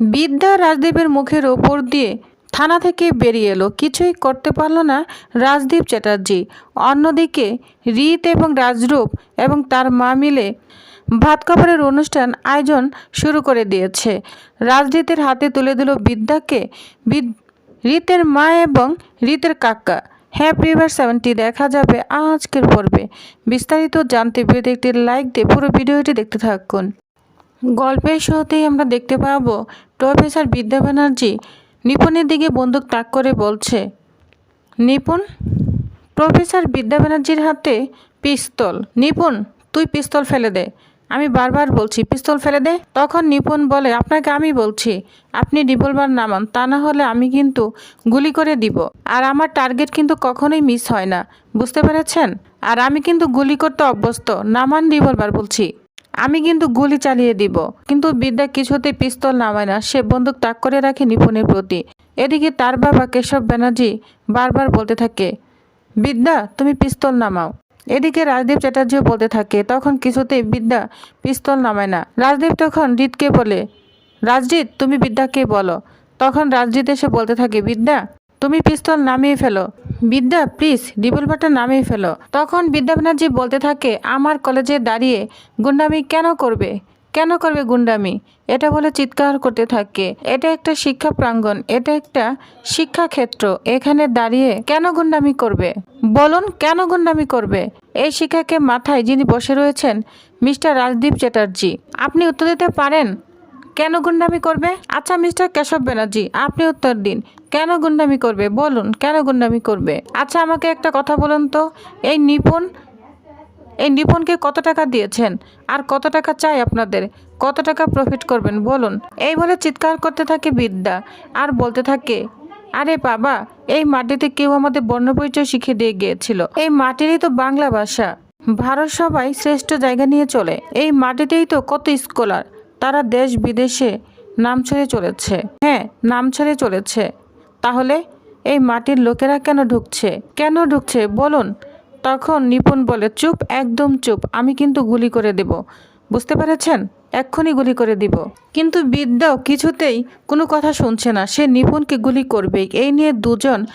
বিদ্যা রাজদীপের মুখের ওপর দিয়ে থানা থেকে বেরিয়ে এলো। কিছুই করতে পারল না রাজদীপ চ্যাটার্জি। অন্যদিকে রীত এবং রাজরূপ এবং তার মা মিলে ভাত খাবারের অনুষ্ঠান আয়োজন শুরু করে দিয়েছে। রাজদীপের হাতে তুলে দিল বিদ্যাকে। বিদ, রীতের মা এবং রীতের কাকা। হ্যাঁ প্রিভার সেভেনটি দেখা যাবে আজকের পর্বে। বিস্তারিত জানতে ভিডিওতে একটি লাইক দিয়ে পুরো ভিডিওটি দেখতে থাকুন। গল্পের শুরুতেই আমরা দেখতে পাবো প্রফেসর বিদ্যা ব্যানার্জি নিপুণের দিকে বন্দুক তাক করে বলছে, নিপুণ, প্রফেসর বিদ্যা ব্যানার্জির হাতে পিস্তল। নিপুণ, তুই পিস্তল ফেলে দে। আমি বারবার বলছি, পিস্তল ফেলে দে? তখন নিপুণ বলে, আপনাকে আমি বলছি, আপনি রিভলভার নামান, তা না হলে আমি কিন্তু গুলি করে দিব। আর আমার টার্গেট কিন্তু কখনোই মিস হয় না, বুঝতে পেরেছেন? আর আমি কিন্তু গুলি করতে অভ্যস্ত, নামান রিভলভার বলছি। আমি কিন্তু গুলি চালিয়ে দিব। কিন্তু বিদ্যা কিছুতে পিস্তল নামায় না। সে বন্দুক তাক করে রাখে নিপুণের প্রতি। এদিকে তার বাবা কেশব ব্যানার্জি বারবার বলতে থাকে, বিদ্যা, তুমি পিস্তল নামাও। এদিকে রাজদীপ চ্যাটার্জিও বলতে থাকে, তখন কিছুতেই বিদ্যা পিস্তল নামায় না। রাজদীপ তখন রিতকে বলে, রাজজিৎ, তুমি বিদ্যাকে বলো। তখন রাজজিৎ এসে বলতে থাকে, বিদ্যা তুমি পিস্তল নামিয়ে ফেলো। বিদ্যা প্লিজ রিভলভারটা নামিয়ে ফেলো। তখন বিদ্যা ব্যানার্জি বলতে থাকে, আমার কলেজে দাঁড়িয়ে গুন্ডামি কেন করবে? কেন করবে গুন্ডামি? এটা বলে চিৎকার করতে থাকে। এটা একটা শিক্ষা প্রাঙ্গণ, এটা একটা শিক্ষাক্ষেত্র। এখানে দাঁড়িয়ে কেন গুন্ডামি করবে? বলুন, কেন গুন্ডামি করবে? এই শিক্ষাকে মাথায় যিনি বসে রয়েছেন, মিস্টার রাজদীপ চ্যাটার্জি। আপনি উত্তর দিতে পারেন? কেন গুন্ডামি করবে? আচ্ছা মিস্টার কেশব ব্যানার্জি, আপনি উত্তর দিন। কেন গুন্ডামি করবে? বলুন, কেন গুন্ডামি করবে? আচ্ছা আমাকে একটা কথা বলুন তো। এই নিপুণ, এই নিপুণকে কত টাকা দিয়েছেন? আর কত টাকা চাই আপনাদের? কত টাকা প্রফিট করবেন? বলুন। এই বলে চিৎকার করতে থাকে বিদ্যা। আর বলতে থাকে, আরে বাবা, এই মাটিতে কেউ আমাদের বর্ণপরিচয় শিখিয়ে দিয়ে গিয়েছিল। এই মাটিরই তো বাংলা ভাষা। ভারত সবাই শ্রেষ্ঠ জায়গা নিয়ে চলে। এই মাটিতেই তো কত স্কলার তারা দেশ বিদেশে নাম ছেড়ে চলেছে। হ্যাঁ নাম ছেড়ে চলেছে। তাহলে এই মাটির লোকেরা কেন ঢুকছে? কেন ঢুকছে? বলুন। তখন নিপুণ বলে, চুপ, একদম চুপ। আমি কিন্তু গুলি করে দেব। বুঝতে পেরেছেন? এক্ষুনি গুলি করে দিব। কিন্তু বিদ্যাও কিছুতেই কোনো কথা শুনছে না। সে নিপুণকে গুলি করবে এই নিয়ে দুজন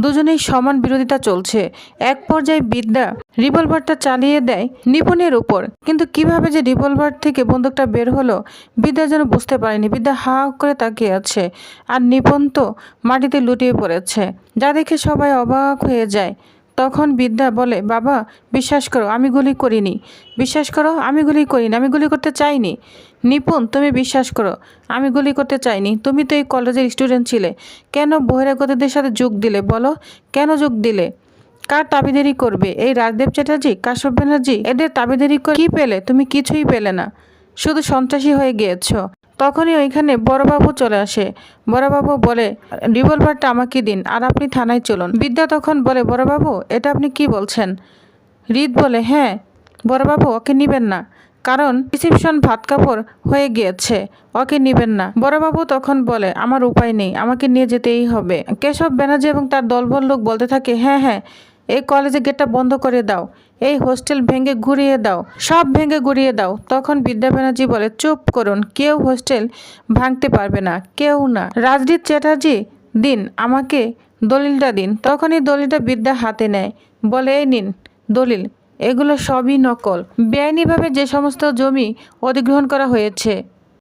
দুজনেই সমান বিরোধিতা চলছে। এক পর্যায়ে বিদ্যা রিভলভারটা চালিয়ে দেয় নিপুণের উপর। কিন্তু কীভাবে যে রিভলভার থেকে বন্দুকটা বের হলো, বিদ্যা যেন বুঝতে পারেনি। বিদ্যা হা করে তাকিয়ে আছে। আর নিপুণ তো মাটিতে লুটিয়ে পড়েছে। যা দেখে সবাই অবাক হয়ে যায়। তখন বিদ্যা বলে, বাবা, বিশ্বাস করো, আমি গুলি করিনি। বিশ্বাস করো, আমি গুলি করিনি, আমি গুলি করতে চাইনি। নিপুণ, তুমি বিশ্বাস করো, আমি গুলি করতে চাইনি। তুমি তো এই কলেজের স্টুডেন্ট ছিলে। কেন বহিরাগতদের সাথে যোগ দিলে, বলো? কেন যোগ দিলে? কার তাবিদারি করবে? এই রাজদেব চ্যাটার্জি, কাশ্যপ ব্যানার্জি, এদের তাবিদারি করে কি পেলে? তুমি কিছুই পেলে না। শুধু সন্ত্রাসী হয়ে গিয়েছো। তখনই ওইখানে বড়বাবু চলে আসে। বড়বাবু বলে, রিভলভারটা আমাকে দিন, আর আপনি থানায় চলুন। বিদ্যা তখন বলে, বড়বাবু, এটা আপনি কি বলছেন? রিত বলে হ্যাঁ বড়বাবু, ওকে নিবেন না। কারণ রিসিপশন ভাত কাপড় হয়ে গিয়েছে, ওকে নিবেন না। বড়বাবু তখন বলে, আমার উপায় নেই, আমাকে নিয়ে যেতেই হবে। কেশব ব্যানার্জি এবং তার দলবল লোক বলতে থাকে হ্যাঁ হ্যাঁ এই কলেজে গেটটা বন্ধ করে দাও। এই হোস্টেল ভেঙে ঘুরিয়ে দাও। সব ভেঙে ঘুরিয়ে দাও। তখন বিদ্যা ব্যানার্জি বলে, চুপ করুন, কেউ হোস্টেল ভাঙতে পারবে না, কেউ না। রাজদীপ চ্যাটার্জি, দিন, আমাকে দলিলটা দিন। তখনই দলিলটা বিদ্যা হাতে নেয়। বলে, এই নিন, দলিল, এগুলো সবই নকল। বেআইনিভাবে যে সমস্ত জমি অধিগ্রহণ করা হয়েছে,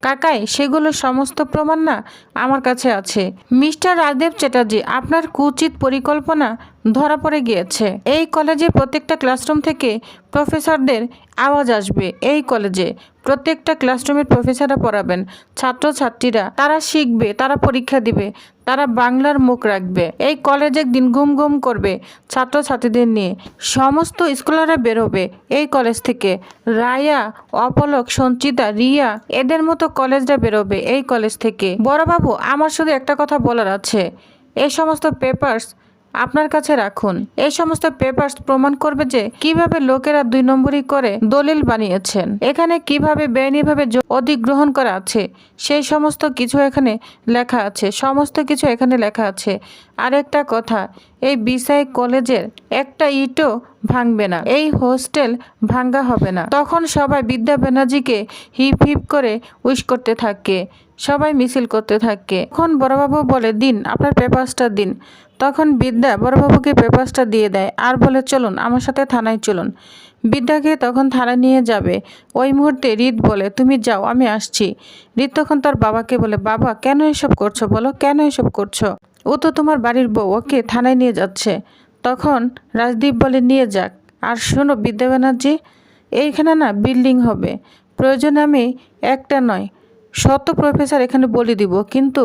কাকাই, সেগুলো সমস্ত প্রমাণ না আমার কাছে আছে। মিস্টার রাজদেব চ্যাটার্জি, আপনার কুচিত পরিকল্পনা ধরা পড়ে গিয়েছে। এই কলেজে প্রত্যেকটা ক্লাসরুম থেকে প্রফেসরদের আওয়াজ আসবে। এই কলেজে প্রত্যেকটা ক্লাসরুমের প্রফেসররা পড়াবেন। ছাত্রছাত্রীরা, তারা শিখবে, তারা পরীক্ষা দিবে, তারা বাংলার মুখ রাখবে। এই কলেজ একদিন গুম গুম করবে ছাত্রছাত্রীদের নিয়ে। সমস্ত স্কলাররা বেরোবে এই কলেজ থেকে। রায়া, অপলক, সঞ্চিতা, রিয়া, এদের মতো কলেজরা বেরোবে এই কলেজ থেকে। বড়বাবু, আমার শুধু একটা কথা বলার আছে। এই সমস্ত পেপার্স আপনার কাছে রাখুন। এই সমস্ত পেপারস প্রমাণ করবে যে কীভাবে লোকেরা দুই নম্বরই করে দলিল বানিয়েছেন। এখানে কীভাবে বেআইনিভাবে অধিগ্রহণ করা আছে, সেই সমস্ত কিছু এখানে লেখা আছে। সমস্ত কিছু এখানে লেখা আছে। আরেকটা কথা, এই বিসাই কলেজের একটা ইটও ভাঙবে না। এই হোস্টেল ভাঙ্গা হবে না। তখন সবাই বিদ্যা ব্যানার্জিকে হিপ হিপ করে উইশ করতে থাকে। সবাই মিছিল করতে থাকে। তখন বড়বাবু বলে, দিন, আপনার পেপারসটা দিন। তখন বিদ্যা বড়বাবুকে পেপারসটা দিয়ে দেয়, আর বলে, চলুন, আমার সাথে থানায় চলুন। বিদ্যাকে তখন থানায় নিয়ে যাবে। ওই মুহূর্তে রিত বলে, তুমি যাও, আমি আসছি। রিত তখন তার বাবাকে বলে, বাবা, কেন এসব করছ বলো? কেন এসব করছ? ও তো তোমার বাড়ির বউ, ওকে থানায় নিয়ে যাচ্ছে। তখন রাজদীপ বলে, নিয়ে যাক। আর শোনো বিদ্যা ব্যানার্জি, এইখানে না বিল্ডিং হবে। প্রয়োজন আমি একটা নয় শত প্রফেসর এখানে বলে দিব, কিন্তু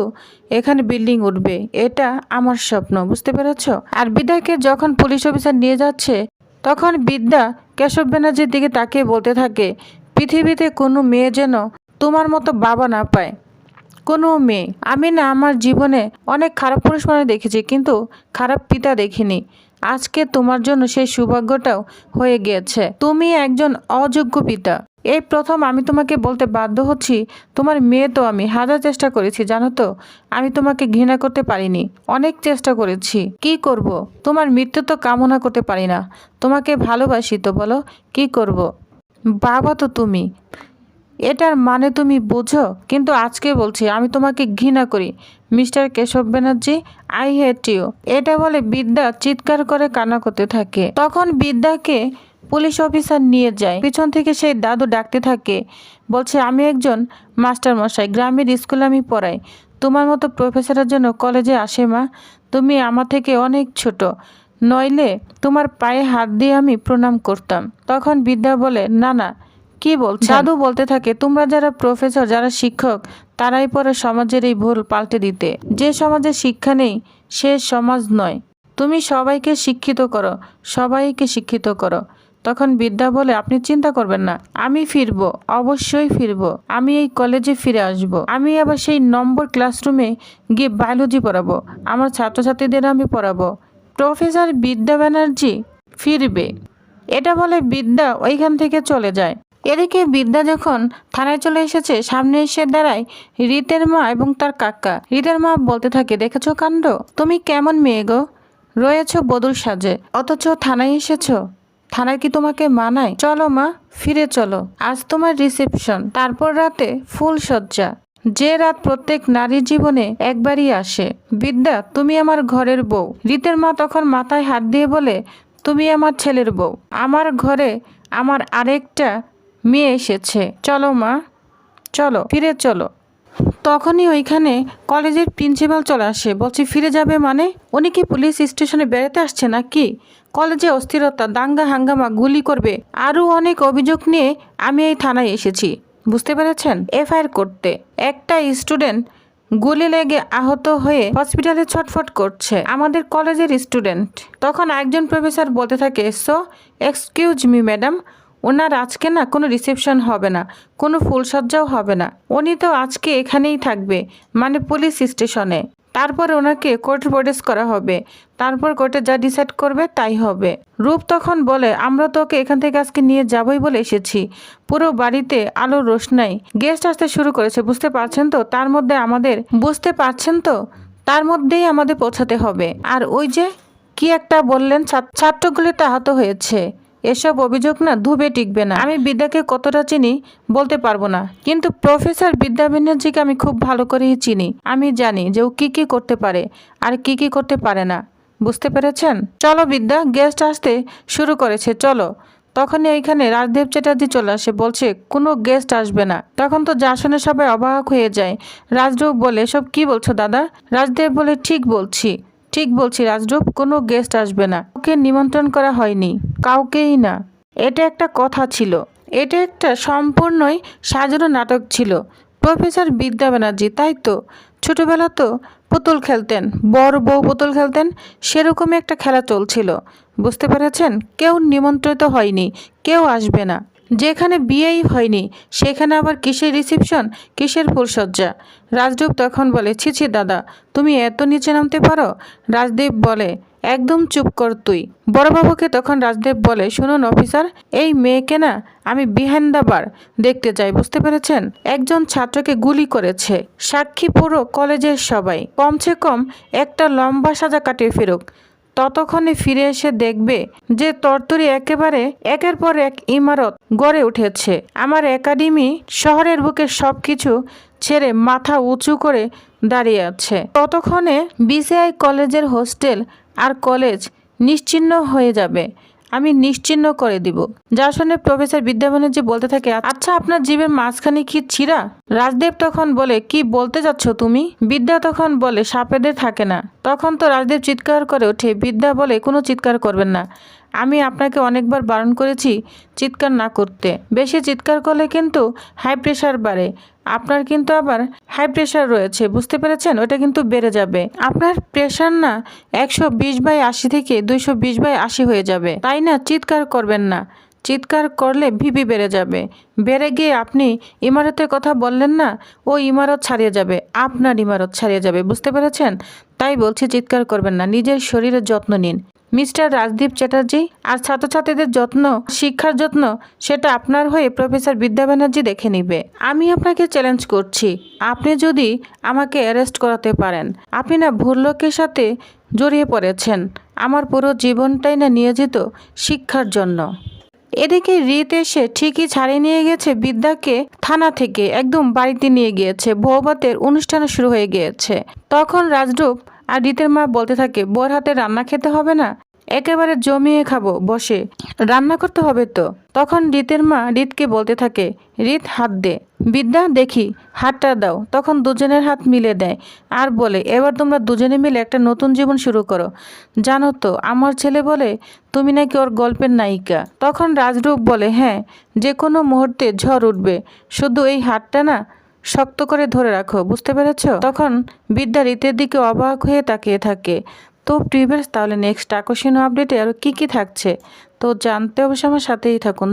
এখানে বিল্ডিং উঠবে। এটা আমার স্বপ্ন, বুঝতে পেরেছ? আর বিদ্যাকে যখন পুলিশ অফিসার নিয়ে যাচ্ছে, তখন বিদ্যা কেশব ব্যানার্জির দিকে তাকিয়ে বলতে থাকে, পৃথিবীতে কোনো মেয়ে যেন তোমার মতো বাবা না পায়। কোনো মেয়ে। আমি না আমার জীবনে অনেক খারাপ পুরুষ মানুষ দেখেছি, কিন্তু খারাপ পিতা দেখিনি। আজকে তোমার জন্য সেই সৌভাগ্যটাও হয়ে গিয়েছে। তুমি একজন অযোগ্য পিতা। এই প্রথম আমি তোমাকে বলতে বাধ্য হচ্ছি, তোমার মেয়ে তো আমি হাজার চেষ্টা করেছি, জানো তো? আমি তোমাকে ঘৃণা করতে পারিনি, অনেক চেষ্টা করেছি। কি করব? তোমার মৃত্যু তো কামনা করতে পারি না। তোমাকে ভালোবাসি তো বলো, কি করব? বাবা তো তুমি। এটার মানে তুমি বোঝো? কিন্তু আজকে বলছি, আমি তোমাকে ঘৃণা করি। Mister Keshab Banerjee, I hate you. এটা বলে বিদ্যা চিৎকার করে কান্না করতে থাকে। তখন বিদ্যাকে পুলিশ অফিসার নিয়ে যায়। পিছন থেকে সেই দাদু ডাকতে থাকে বলছে আমি একজন মাস্টার মশাই গ্রামের স্কুলে আমি পড়াই। তোমার মতো প্রফেসরের জন্য কলেজে আসে মা তুমি আমার থেকে অনেক ছোট। নইলে তোমার পায়ে হাত দিয়ে আমি প্রণাম করতাম। তখন বিদ্যা বলে না না কি বলছে দাদু বলতে থাকে তোমরা যারা প্রফেসর যারা শিক্ষক তারাই পরে সমাজের এই ভুল পাল্টে দিতে। যে সমাজে শিক্ষা নেই সে সমাজ নয়। তুমি সবাইকে শিক্ষিত করো সবাইকে শিক্ষিত করো। তখন বিদ্যা বলে, আপনি চিন্তা করবেন না, আমি ফিরবো, অবশ্যই ফিরবো, আমি এই কলেজে ফিরে আসব। আমি আবার সেই নম্বর ক্লাসরুমে গিয়ে বায়োলজি পড়াবো, আমার ছাত্রছাত্রীদের আমি পড়াবো। প্রফেসর বিদ্যা ব্যানার্জি ফিরবে। এটা বলে বিদ্যা ওইখান থেকে চলে যায়। এদিকে বিদ্যা যখন থানায় চলে এসেছে, সামনে এসে দাঁড়ায় রীতের মা এবং তার কাকা। রীতের মা বলতে থাকে, দেখেছ কাণ্ড? তুমি কেমন মেয়ে গো? রয়েছো বদুর সাজে, অথচ থানায় এসেছ? থানায় কি তোমাকে মানায়? চলো মা, ফিরে চলো। আজ তোমার রিসেপশন তারপর রাতে ফুল সজ্জা। যে রাত প্রত্যেক নারীর জীবনে একবারই আসে। বিদ্যা, তুমি আমার ঘরের বউ। রীতের মা তখন মাথায় হাত দিয়ে বলে, তুমি আমার ছেলের বউ। আমার ঘরে আমার আরেকটা মেয়ে এসেছে। চলো মা, চলো, ফিরে চলো। তখনই ওইখানে কলেজের প্রিন্সিপাল চলে আসে। বলছে, ফিরে যাবে মানে? উনি কি পুলিশ স্টেশনে বেড়াতে আসছে নাকি? কলেজে অস্থিরতা, দাঙ্গা, হাঙ্গামা, গুলি করবে। আরও অনেক অভিযোগ নিয়ে আমি এই থানায় এসেছি। বুঝতে পেরেছেন? এফআইআর করতে। একটা স্টুডেন্ট গুলি লেগে আহত হয়ে হসপিটালে ছটফট করছে। আমাদের কলেজের স্টুডেন্ট। তখন একজন প্রফেসর বলতে থাকে, সো, এক্সকিউজ মি, ম্যাডাম ওনার আজকে না কোনো রিসেপশন হবে না, কোনো ফুলসজ্জাও হবে না। উনি তো আজকে এখানেই থাকবে মানে পুলিশ স্টেশনে তারপরে ওনাকে কোর্ট প্রডিউস করা হবে, তারপর কোর্টে যা ডিসাইড করবে তাই হবে। রূপ তখন বলে, আমরা তো ওকে এখান থেকে আজকে নিয়ে যাবই বলে এসেছি। পুরো বাড়িতে আলোর রোশনাই। গেস্ট আসতে শুরু করেছে, বুঝতে পারছেন তো? তার মধ্যে আমাদের, বুঝতে পারছেন তো? তার মধ্যেই আমাদের পৌঁছাতে হবে। আর ওই যে, কি একটা বললেন ছাত্র- ছাত্রগুলিতে আহত হয়েছে। এসব অভিযোগ না ধুবে টিকবে না। আমি বিদ্যাকে কতটা চিনি বলতে পারব না, কিন্তু প্রফেসর বিদ্যা ব্যানার্জিকে আমি খুব ভালো করেই চিনি। আমি জানি যে ও কি কি করতে পারে আর কি কি করতে পারে না। বুঝতে পেরেছেন? চলো বিদ্যা, গেস্ট আসতে শুরু করেছে, চলো। তখনই এইখানে রাজদেব চ্যাটার্জি চলে আসে, বলছে, কোনো গেস্ট আসবে না। তখন তো যা শুনে সবাই অবাক হয়ে যায়। রাজরূপ বলে সব কি বলছো দাদা? রাজদেব বলে, ঠিক বলছি। ঠিক বলছি রাজরূপ, কোনো গেস্ট আসবে না। ওকে নিমন্ত্রণ করা হয়নি, কাউকেই না। এটা একটা কথা ছিল। এটা একটা সম্পূর্ণই সাজানো নাটক ছিল। প্রফেসর বিদ্যা ব্যানার্জি, তাই তো? ছোটোবেলা তো পুতুল খেলতেন, বড় বউ পুতুল খেলতেন, সেরকমই একটা খেলা চলছিল। বুঝতে পেরেছেন? কেউ নিমন্ত্রিত হয়নি, কেউ আসবে না। যেখানে বিয়েই হয়নি, সেখানে আবার কিসের রিসেপশন কিসের ফুলসজ্জা রাজদেব তখন বলে, ছি ছি, দাদা, তুমি এত নিচে নামতে পারো? রাজদেব বলে, একদম চুপ কর তুই। বড়বাবুকে তখন রাজদেব বলে, শুনুন অফিসার, এই মেয়েকে না আমি বিহাইন্ড বার দেখতে চাই, বুঝতে পেরেছেন? একজন ছাত্রকে গুলি করেছে, সাক্ষী পুরো কলেজের সবাই। কমসে কম একটা লম্বা সাজা কাটিয়ে ফেরুক। ততক্ষণে ফিরে এসে দেখবে যে তরতরি একেবারে একের পর এক ইমারত গড়ে উঠেছে। আমার একাডেমি শহরের বুকে সবকিছু ছেড়ে মাথা উঁচু করে দাঁড়িয়ে আছে। ততক্ষণে বিসিআই কলেজের হোস্টেল আর কলেজ নিশ্চিহ্ন হয়ে যাবে। আমি নিশ্চিহ্ন করে দিব। যা শুনে প্রফেসর বিদ্যা ব্যানার্জি বলতে থাকে আচ্ছা আপনার জীবের মাঝখানে কি ছিঁড়া? রাজদেব তখন বলে, কি বলতে যাচ্ছ তুমি? বিদ্যা তখন বলে, সাপেদের থাকে না। তখন তো রাজদেব চিৎকার করে ওঠে। বিদ্যা বলে, কোনো চিৎকার করবেন না। আমি আপনাকে অনেকবার বারণ করেছি চিৎকার না করতে। বেশি চিৎকার করলে কিন্তু হাই প্রেশার বাড়ে। আপনার কিন্তু আবার হাই প্রেশার রয়েছে, বুঝতে পেরেছেন? ওটা কিন্তু বেড়ে যাবে। আপনার প্রেশার না একশো বিশ বাই আশি থেকে দুইশো বিশ বাই আশি হয়ে যাবে। তাই না? চিৎকার করবেন না। চিৎকার করলে ভিপি বেড়ে যাবে। বেড়ে গিয়ে আপনি ইমারতের কথা বললেন না, ও ইমারত ছাড়িয়ে যাবে, আপনার ইমারত ছাড়িয়ে যাবে, বুঝতে পেরেছেন? তাই বলছি, চিৎকার করবেন না। নিজের শরীরের যত্ন নিন। মিস্টার রাজদীপ চ্যাটার্জি আর ছাত্রছাত্রীদের যত্ন, শিক্ষার যত্ন, সেটা আপনার হয়ে প্রফেসর বিদ্যা ব্যানার্জি দেখে নিবে। আমি আপনাকে চ্যালেঞ্জ করছি। আপনি যদি আমাকে অ্যারেস্ট করাতে পারেন, আপনি না ভুল লোকের সাথে জড়িয়ে পড়েছেন। আমার পুরো জীবনটাই না নিয়োজিত শিক্ষার জন্য। এদিকে রীত এসে ঠিকই ছাড়িয়ে নিয়ে গেছে বিদ্যাকে থানা থেকে। একদম বাড়িতে নিয়ে গিয়েছে। বৌভাতের অনুষ্ঠান শুরু হয়ে গিয়েছে। তখন রাজরূপ আর রীতের মা বলতে থাকে বোর হাতে রান্না খেতে হবে না, একেবারে জমিয়ে খাব, বসে। রান্না করতে হবে তো? তখন রীতের মা রীতকে বলতে থাকে, রীত, হাত দে। বিদ্যা, দেখি, হাতটা দাও। তখন দুজনের হাত মিলে দেয়। আর বলে, এবার তোমরা দুজনে মিলে একটা নতুন জীবন শুরু করো। জানো তো, আমার ছেলে বলে, তুমি নাকি ওর গল্পের নায়িকা। তখন রাজরূপ বলে হ্যাঁ যে কোনো মুহূর্তে ঝড় উঠবে। শুধু এই হাতটা না শক্ত করে ধরে রাখো, বুঝতে পেরেছ? তখন বিদ্যা রীতের দিকে অবাক হয়ে তাকিয়ে থাকে। তো প্রিভিয়াস তাহলে নেক্সট আকর্ষণীয় আপডেটে আরও কী কী থাকছে? তো জানতে অবশ্যই আমার সাথেই থাকুন।